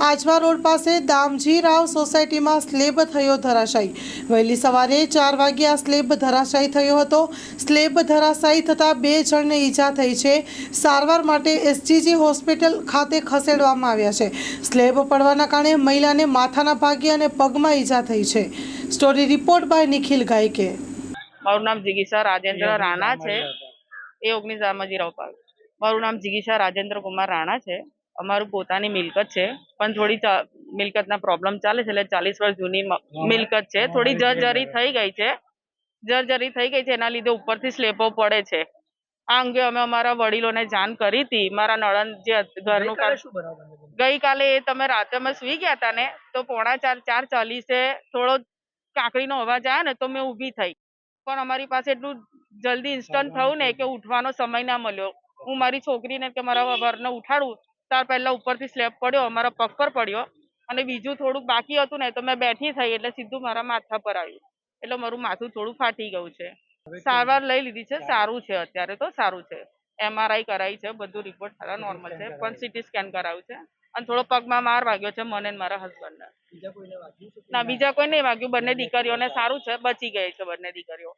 Ajwa road પાસે દામજી રાવ સોસાયટીમાં slab થયો ધરાશાયી. વહેલી સવારે ચાર વાગે આ સ્લેબ ધરાશાયી થયો હતો. સ્લેબ ધરાશાયી થતાં બે જણને ઈજા થઈ છે. સારવાર માટે એસજીજી હોસ્પિટલ ખાતે ખસેડવામાં આવ્યા છે. સ્લેબ પડવાના કારણે મહિલાને માથાના ભાગે અને પગમાં ઈજા થઈ છે. Story report by Nikhil Gayke. મારું નામ જિગીસા રાજેન્દ્ર રાણા છે. એ ઓગણીસ રામાજી રાવપાલ મારું નામ જિગીસા રાજેન્દ્ર કુમાર રાણા છે. અમારું પોતાની મિલકત છે પણ થોડી મિલકતના પ્રોબ્લેમ ચાલે છે એટલે ચાલીસ વર્ષ જૂની મિલકત છે. થોડી જર્જરી થઈ ગઈ છે. જર્જરી થઈ ગઈ છે એના લીધે ઉપરથી સ્લેબો પડે છે. આ અંગે અમે અમારા વડીલોને જાણ કરી હતી. મારા નળન જે ઘરનું ગઈકાલે એ તમે રાતે અમે સુઈ ગયા હતા ને તો પોણા ચાર ચાર ચાલીસે થોડો કાંકરીનો અવાજ આવ્યો ને તો મેં ઊભી થઈ. પણ અમારી પાસે એટલું જલ્દી ઇન્સ્ટન્ટ થયું ને કે ઉઠવાનો સમય ના મળ્યો. હું મારી છોકરીને કે મારા વરને ઉઠાડું ત્યાર પહેલા ઉપરથી સ્લેબ પડ્યો અમારા પગ પર પડ્યો અને બીજું થોડુંક બાકી હતું ને તો મેં બેઠી થઈ એટલે સીધું મારા માથા પર આવ્યું. એટલે મારું માથું થોડું ફાટી ગયું છે. સારવાર લઈ લીધી છે સારું. છે અત્યારે તો સારું છે. એમઆરઆઈ કરાવી છે બધું રિપોર્ટ સારા નોર્મલ છે પણ સીટી સ્કેન કરાવ્યું છે. અને થોડો પગમાં માર વાગ્યો છે મને મારા હસબન્ડને ના. બીજા કોઈ નહીં વાગ્યું બંને દીકરીઓને સારું છે બચી ગઈ છે બંને દીકરીઓ.